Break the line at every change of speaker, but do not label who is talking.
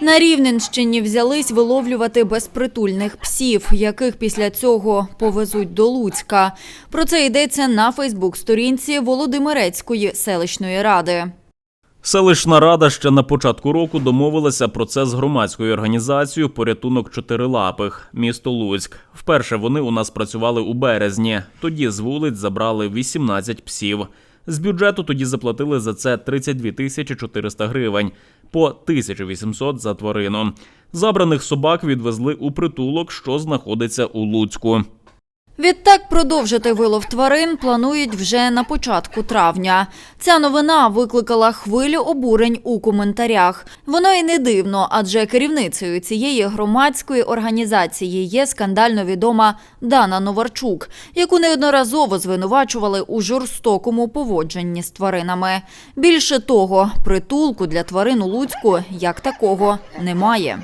На Рівненщині взялись виловлювати безпритульних псів, яких після цього повезуть до Луцька. Про це йдеться на Фейсбук-сторінці Володимирецької селищної ради.
Селищна рада ще на початку року домовилася про це з громадською організацією Порятунок чотирилапих місто Луцьк. Вперше вони у нас працювали у березні. Тоді з вулиць забрали 18 псів. З бюджету тоді заплатили за це 32 тисячі 400 гривень, по 1800 за тварину. Забраних собак відвезли у притулок, що знаходиться у Луцьку.
Відтак продовжити вилов тварин планують вже на початку травня. Ця новина викликала хвилю обурень у коментарях. Воно і не дивно, адже керівницею цієї громадської організації є скандально відома Дана Новарчук, яку неодноразово звинувачували у жорстокому поводженні з тваринами. Більше того, притулку для тварин у Луцьку як такого немає.